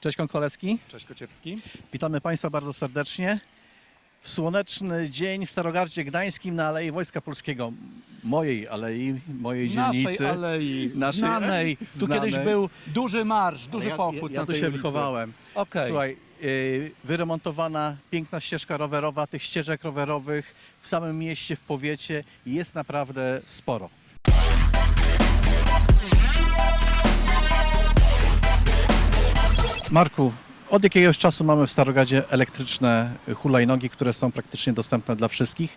Cześć Konkolecki. Cześć Kociewski. Witamy Państwa bardzo serdecznie. W słoneczny dzień w Starogardzie Gdańskim na Alei Wojska Polskiego. Mojej alei, mojej dzielnicy. Naszej alei, Naszej- znanej. Tu znanej. kiedyś był duży marsz, duży ja, pochód ja, ja tu się ulicy. wychowałem. Okej. Słuchaj, yy, wyremontowana piękna ścieżka rowerowa, tych ścieżek rowerowych w samym mieście, w powiecie jest naprawdę sporo. Marku, od jakiegoś czasu mamy w Starogardzie elektryczne hulajnogi, które są praktycznie dostępne dla wszystkich.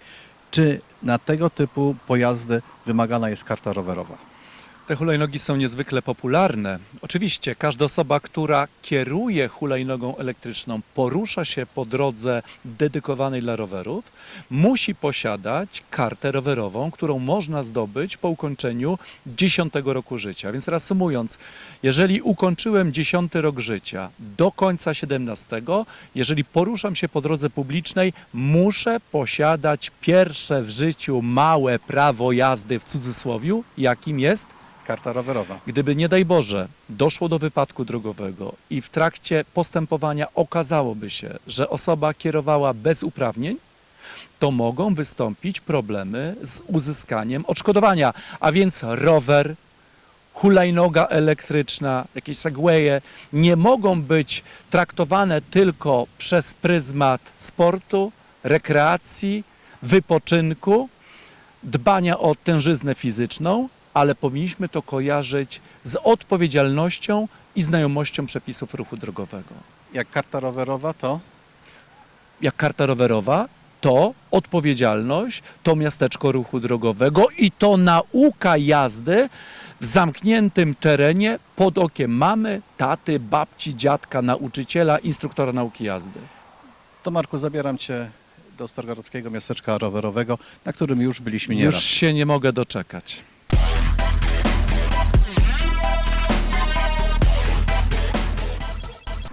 Czy na tego typu pojazdy wymagana jest karta rowerowa? Te hulajnogi są niezwykle popularne. Oczywiście każda osoba, która kieruje hulajnogą elektryczną, porusza się po drodze dedykowanej dla rowerów, musi posiadać kartę rowerową, którą można zdobyć po ukończeniu 10 roku życia. Więc reasumując, jeżeli ukończyłem 10 rok życia do końca 17, jeżeli poruszam się po drodze publicznej, muszę posiadać pierwsze w życiu małe prawo jazdy w cudzysłowiu, jakim jest Karta rowerowa. Gdyby nie daj Boże doszło do wypadku drogowego i w trakcie postępowania okazałoby się, że osoba kierowała bez uprawnień, to mogą wystąpić problemy z uzyskaniem odszkodowania. A więc rower, hulajnoga elektryczna, jakieś segwaye nie mogą być traktowane tylko przez pryzmat sportu, rekreacji, wypoczynku, dbania o tężyznę fizyczną, ale powinniśmy to kojarzyć z odpowiedzialnością i znajomością przepisów ruchu drogowego. Jak karta rowerowa to Jak karta rowerowa, to odpowiedzialność, to miasteczko ruchu drogowego i to nauka jazdy w zamkniętym terenie pod okiem mamy, taty, babci, dziadka, nauczyciela, instruktora nauki jazdy. To Marku, zabieram Cię do Stargardzkiego Miasteczka Rowerowego, na którym już byliśmy nieraz. Już się nie mogę doczekać.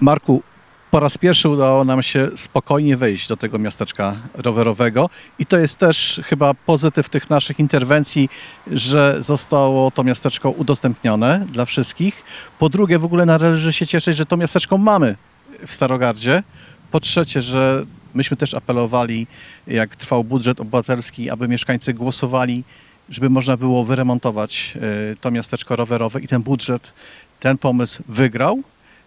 Marku, po raz pierwszy udało nam się spokojnie wejść do tego miasteczka rowerowego i to jest też chyba pozytyw tych naszych interwencji, że zostało to miasteczko udostępnione dla wszystkich. Po drugie, w ogóle należy się cieszyć, że to miasteczko mamy w Starogardzie. Po trzecie, że myśmy też apelowali, jak trwał budżet obywatelski, aby mieszkańcy głosowali, żeby można było wyremontować e, to miasteczko rowerowe i ten budżet, ten pomysł wygrał.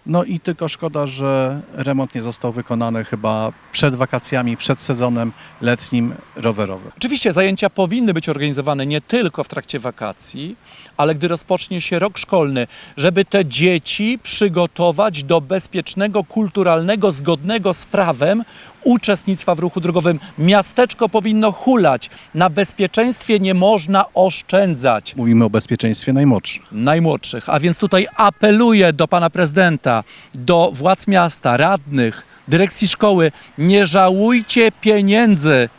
No i tylko szkoda, że remont nie został wykonany chyba przed wakacjami, przed sezonem letnim rowerowym. Oczywiście zajęcia powinny być organizowane nie tylko w trakcie wakacji, ale gdy rozpocznie się rok szkolny, żeby te dzieci przygotować do bezpiecznego, kulturalnego, zgodnego z prawem uczestnictwa w ruchu drogowym. Miasteczko powinno hulać. Na bezpieczeństwie nie można oszczędzać Mówimy o bezpieczeństwie najmłodszych. najmłodszych. A więc tutaj apeluję do pana prezydenta, do władz miasta, radnych, dyrekcji szkoły, nie żałujcie pieniędzy,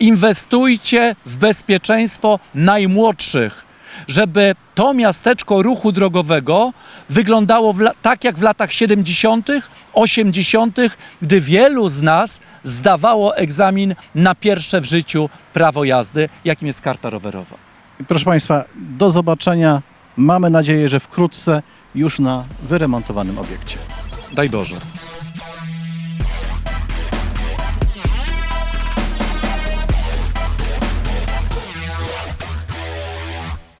inwestujcie w bezpieczeństwo najmłodszych, żeby to miasteczko ruchu drogowego wyglądało tak jak w latach 70., 80., gdy wielu z nas zdawało egzamin na pierwsze w życiu prawo jazdy, jakim jest karta rowerowa. Proszę Państwa, do zobaczenia. Mamy nadzieję, że wkrótce już na wyremontowanym obiekcie. Daj Boże.